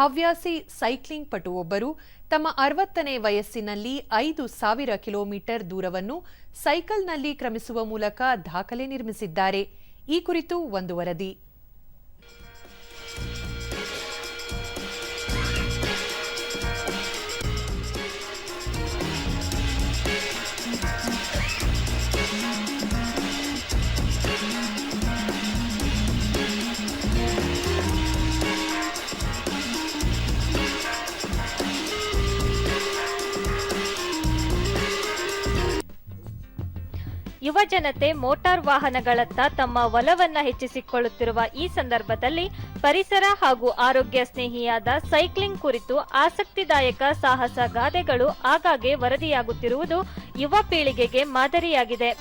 ಹವ್ಯಾಸಿ ಸೈಕ್ಲಿಂಗ್ ಪಟುವೊಬ್ಬರು ತಮ್ಮ ಅರವತ್ತನೇ ವಯಸ್ಸಿನಲ್ಲಿ ಐದು ಸಾವಿರ ಕಿಲೋಮೀಟರ್ ದೂರವನ್ನು ಸೈಕಲ್ನಲ್ಲಿ ಕ್ರಮಿಸುವ ಮೂಲಕ ದಾಖಲೆ ನಿರ್ಮಿಸಿದ್ದಾರೆ. ಈ ಕುರಿತು ಒಂದು ವರದಿ. ಯುವ ಜನತೆ ಮೋಟಾರ್ ವಾಹನಗಳತ್ತ ತಮ್ಮ ಒಲವನ್ನ ಹೆಚ್ಚಿಸಿಕೊಳ್ಳುತ್ತಿರುವ ಈ ಸಂದರ್ಭದಲ್ಲಿ ಪರಿಸರ ಹಾಗೂ ಆರೋಗ್ಯ ಸ್ನೇಹಿಯಾದ ಸೈಕ್ಲಿಂಗ್ ಕುರಿತು ಆಸಕ್ತಿದಾಯಕ ಸಾಹಸ ಗಾದೆಗಳು ಆಗಾಗ್ಗೆ ವರದಿಯಾಗುತ್ತಿರುವುದು ಯುವ ಪೀಳಿಗೆಗೆ ಮಾದರಿಯಾಗಿದೆ.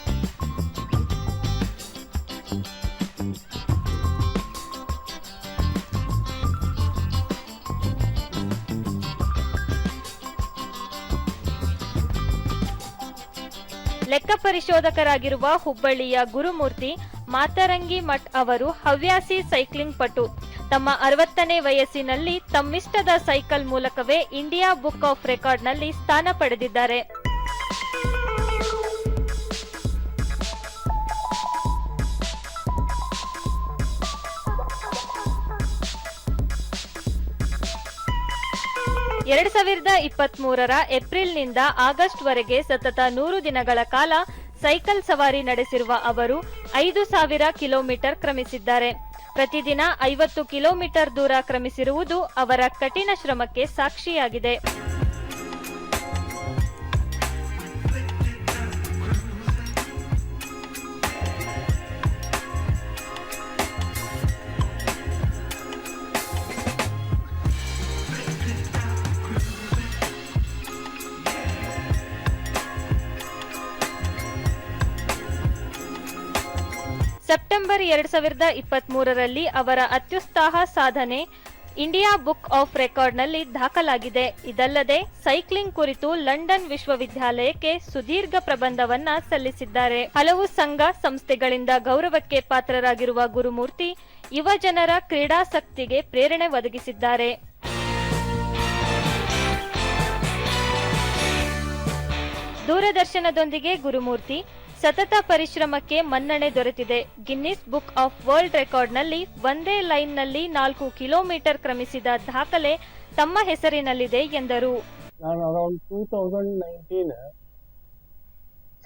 ಲೆಕ್ಕ ಪರಿಶೋಧಕರಾಗಿರುವ ಹುಬ್ಬಳ್ಳಿಯ ಗುರುಮೂರ್ತಿ ಮಾತರಂಗಿ ಮಠ್ ಅವರು ಹವ್ಯಾಸಿ ಸೈಕ್ಲಿಂಗ್ ಪಟು. ತಮ್ಮ ಅರವತ್ತನೇ ವಯಸ್ಸಿನಲ್ಲಿ ತಮ್ಮಿಷ್ಟದ ಸೈಕಲ್ ಮೂಲಕವೇ ಇಂಡಿಯಾ ಬುಕ್ ಆಫ್ ರೆಕಾರ್ಡ್ನಲ್ಲಿ ಸ್ಥಾನ ಪಡೆದಿದ್ದಾರೆ. ಎರಡ್ ಸಾವಿರದ ಇಪ್ಪತ್ತ್ ಮೂರರ ಏಪ್ರಿಲ್ನಿಂದ ಆಗಸ್ಟ್ ವರೆಗೆ ಸತತ ನೂರು ದಿನಗಳ ಕಾಲ ಸೈಕಲ್ ಸವಾರಿ ನಡೆಸಿರುವ ಅವರು ಐದು ಸಾವಿರ ಕಿಲೋಮೀಟರ್ ಕ್ರಮಿಸಿದ್ದಾರೆ. ಪ್ರತಿದಿನ ಐವತ್ತು ಕಿಲೋಮೀಟರ್ ದೂರ ಕ್ರಮಿಸಿರುವುದು ಅವರ ಕಠಿಣ ಶ್ರಮಕ್ಕೆ ಸಾಕ್ಷಿಯಾಗಿದೆ. ಸೆಪ್ಟೆಂಬರ್ ಎರಡ್ ಸಾವಿರದ ಇಪ್ಪತ್ತ್ ಮೂರರಲ್ಲಿ ಅವರ ಅತ್ಯುತ್ಸಾಹ ಸಾಧನೆ ಇಂಡಿಯಾ ಬುಕ್ ಆಫ್ ರೆಕಾರ್ಡ್ನಲ್ಲಿ ದಾಖಲಾಗಿದೆ. ಇದಲ್ಲದೆ ಸೈಕ್ಲಿಂಗ್ ಕುರಿತು ಲಂಡನ್ ವಿಶ್ವವಿದ್ಯಾಲಯಕ್ಕೆ ಸುದೀರ್ಘ ಪ್ರಬಂಧವನ್ನ ಸಲ್ಲಿಸಿದ್ದಾರೆ. ಹಲವು ಸಂಘ ಸಂಸ್ಥೆಗಳಿಂದ ಗೌರವಕ್ಕೆ ಪಾತ್ರರಾಗಿರುವ ಗುರುಮೂರ್ತಿ ಯುವ ಜನರ ಕ್ರೀಡಾಸಕ್ತಿಗೆ ಪ್ರೇರಣೆ ಒದಗಿಸಿದ್ದಾರೆ. ದೂರದರ್ಶನದೊಂದಿಗೆ ಗುರುಮೂರ್ತಿ, ಸತತ ಪರಿಶ್ರಮಕ್ಕೆ ಮನ್ನಣೆ ದೊರೆತಿದೆ. ಗಿನ್ನಿಸ್ ಬುಕ್ ಆಫ್ ವರ್ಲ್ಡ್ ರೆಕಾರ್ಡ್ನಲ್ಲಿ ಒಂದೇ ಲೈನ್ನಲ್ಲಿ ನಾಲ್ಕು ಕಿಲೋಮೀಟರ್ ಕ್ರಮಿಸಿದ ದಾಖಲೆ ತಮ್ಮ ಹೆಸರಿನಲ್ಲಿದೆ ಎಂದರು. ನಾನು around two thousand nineteen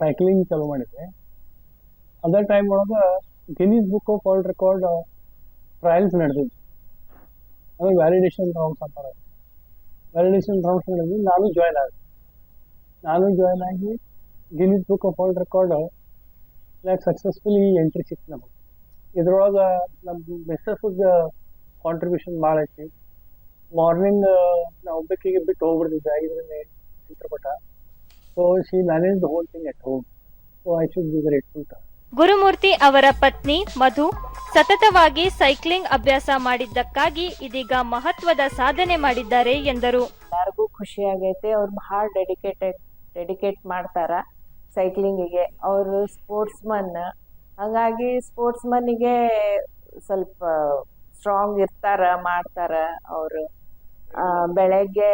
cycling ಚಾಲೂ ಮಾಡಿದ್ದೆ. ಅದೇ ಟೈಮ್ ಒಳಗೆ Guinness book of world record trials ನಡೆದಿದ್ದು ಅದು ವ್ಯಾಲಿಡೇಷನ್ ರೌಂಡ್ಸ್ ಅಂತಾರೆ ವ್ಯಾಲಿಡೇಷನ್ ರೌಂಡ್ಸ್ ನಡೆದಿ ನಾನು ಜಾಯ್ನ್ ಆದೆ. ನಾನು ಜಾಯ್ನ್ ಆಗಿ Guinness book of world record like successfully entry ಸಿಕ್ತು ನಮಗೆ. ಇದ್ರೊಳಗೆ ನಮ್ಮ ಮೆಸ್ಸಸ್ ಕಾಂಟ್ರಿಬ್ಯೂಷನ್ ಭಾಳ ಐತಿ. ಮಾರ್ನಿಂಗ್ ನಾವು ಒಬ್ಬಕ್ಕಿಗೆ ಬಿಟ್ಟು ಹೋಗ್ಬಿಡ್ತಿದ್ದೆ ಐದರಿಂದ ಚಿತ್ರಪಟ. So she manage the whole thing at home so I should be grateful to Gurumurthy ಅವರ ಪತ್ನಿ ಮಧು ಸತತವಾಗಿ ಸೈಕ್ಲಿಂಗ್ ಅಭ್ಯಾಸ ಮಾಡಿದ್ದಕ್ಕಾಗಿ ಇದೀಗ ಮಹತ್ವದ ಸಾಧನೆ ಮಾಡಿದ್ದಾರೆ ಎಂದರು. ಎಲ್ಲರಿಗೂ ಖುಷಿಯಾಗೈತೆ ಆಗೈತೆ. ಅವ್ರು ಬಹಳ ಡೆಡಿಕೇಟೆಡ್ ಡೆಡಿಕೇಟ್ ಮಾಡ್ತಾರ ಸೈಕ್ಲಿಂಗಿಗೆ ಅವರು ಸ್ಪೋರ್ಟ್ಸ್ ಸ್ಪೋರ್ಟ್ಸ್ಮನ್ ಹಂಗಾಗಿ ಸ್ಪೋರ್ಟ್ಸ್ಮನ್ನಿಗೆ ಸ್ವಲ್ಪ ಸ್ಟ್ರಾಂಗ್ ಇರ್ತಾರ, ಮಾಡ್ತಾರ ಅವರು. ಬೆಳಗ್ಗೆ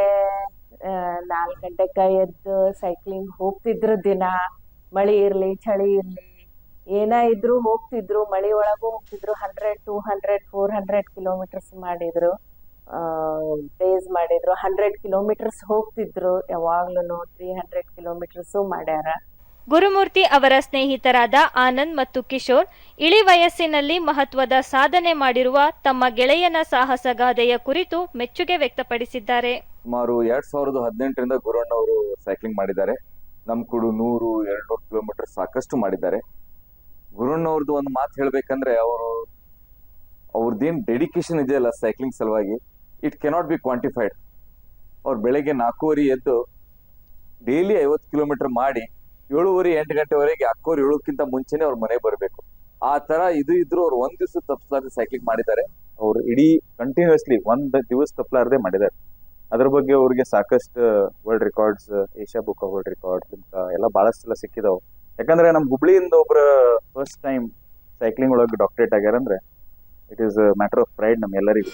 ನಾಲ್ಕು ಗಂಟೆಗೆ ಎದ್ದು ಸೈಕ್ಲಿಂಗ್ ಹೋಗ್ತಿದ್ರು ದಿನ. ಮಳಿ ಇರಲಿ, ಚಳಿ ಇರಲಿ. ಏನ ಇದ್ರು ಹೋಗ್ತಿದ್ರು, ಮಳಿ ಒಳಗೂ ಹೋಗ್ತಿದ್ರು hundred two hundred four hundred kilometres ಮಾಡಿದ್ರು. ಡೇಸ್ ಮಾಡಿದ್ರು. ಹಂಡ್ರೆಡ್ ಕಿಲೋಮೀಟರ್ಸ್ ಹೋಗ್ತಿದ್ರು. ಯಾವಾಗ್ಲೂ ತ್ರೀ ಹಂಡ್ರೆಡ್ ಕಿಲೋಮೀಟರ್ಸು ಮಾಡ್ಯಾರ. ಗುರುಮೂರ್ತಿ ಅವರ ಸ್ನೇಹಿತರಾದ ಆನಂದ್ ಮತ್ತು ಕಿಶೋರ್ ಇಳಿ ವಯಸ್ಸಿನಲ್ಲಿ ಮಹತ್ವದ ಸಾಧನೆ ಮಾಡಿರುವ ತಮ್ಮ ಗೆಳೆಯನ ಸಾಹಸಗಾಥೆಯ ಕುರಿತು ಮೆಚ್ಚುಗೆ ವ್ಯಕ್ತಪಡಿಸಿದ್ದಾರೆ. ಸುಮಾರು ಎರಡ್ ಸಾವಿರದ ಹದಿನೆಂಟರಿಂದ ಗುರಣ್ಣವರು ಸೈಕ್ಲಿಂಗ್ ಮಾಡಿದ್ದಾರೆ. ನಮ್ ಕೂಡ ನೂರು ಎರಡ್ ನೂರು ಕಿಲೋಮೀಟರ್ ಸಾಕಷ್ಟು ಮಾಡಿದ್ದಾರೆ. ಗುರುಣ್ಣವ್ರದ್ದು ಒಂದು ಮಾತು ಹೇಳ್ಬೇಕಂದ್ರೆ ಅವರು ಅವ್ರದ್ದೇನ್ ಡೆಡಿಕೇಶನ್ ಇದೆಯಲ್ಲ ಸೈಕ್ಲಿಂಗ್ ಸಲುವಾಗಿ? ಇಟ್ ಕೆನಾಟ್ ಬಿ ಕ್ವಾಂಟಿಫೈಡ್ ಅವ್ರು ಬೆಳಗ್ಗೆ ನಾಲ್ಕೂವರೆ ಎದ್ದು ಡೈಲಿ ಐವತ್ತು ಕಿಲೋಮೀಟರ್ ಮಾಡಿ ಏಳುವರೆ ಎಂಟು ಗಂಟೆವರೆಗೆ ಅಕ್ಕೋರು ಏಳಕ್ಕಿಂತ ಮುಂಚೆನೆ ಅವ್ರ ಮನೆ ಬರಬೇಕು. ಆ ತರ ಇದು ಇದ್ರು ಅವ್ರು ಒಂದ್ ದಿವಸ ತಪ್ಪಿಸಲಾರ್ದೆ ಸೈಕ್ಲಿಂಗ್ ಮಾಡಿದ್ದಾರೆ. ಅವ್ರು ಇಡೀ ಕಂಟಿನ್ಯೂಸ್ಲಿ ಒಂದ್ ದಿವಸ ತಪ್ಪಲಾರ್ದೆ ಮಾಡಿದ್ದಾರೆ. ಅದ್ರ ಬಗ್ಗೆ ಅವ್ರಿಗೆ ಸಾಕಷ್ಟು world records Asia book of world records ಎಲ್ಲ ಬಹಳಷ್ಟು ಎಲ್ಲ ಸಿಕ್ಕಿದಾವ್. ಯಾಕಂದ್ರೆ ನಮ್ ಹುಬ್ಳಿಯಿಂದ ಒಬ್ರ ಫಸ್ಟ್ ಟೈಮ್ ಸೈಕ್ಲಿಂಗ್ ಒಳಗೆ ಡಾಕ್ಟರೇಟ್ ಆಗ್ಯಾರ ಅಂದ್ರೆ it is matter of pride ನಮ್ ಎಲ್ಲರಿಗೂ.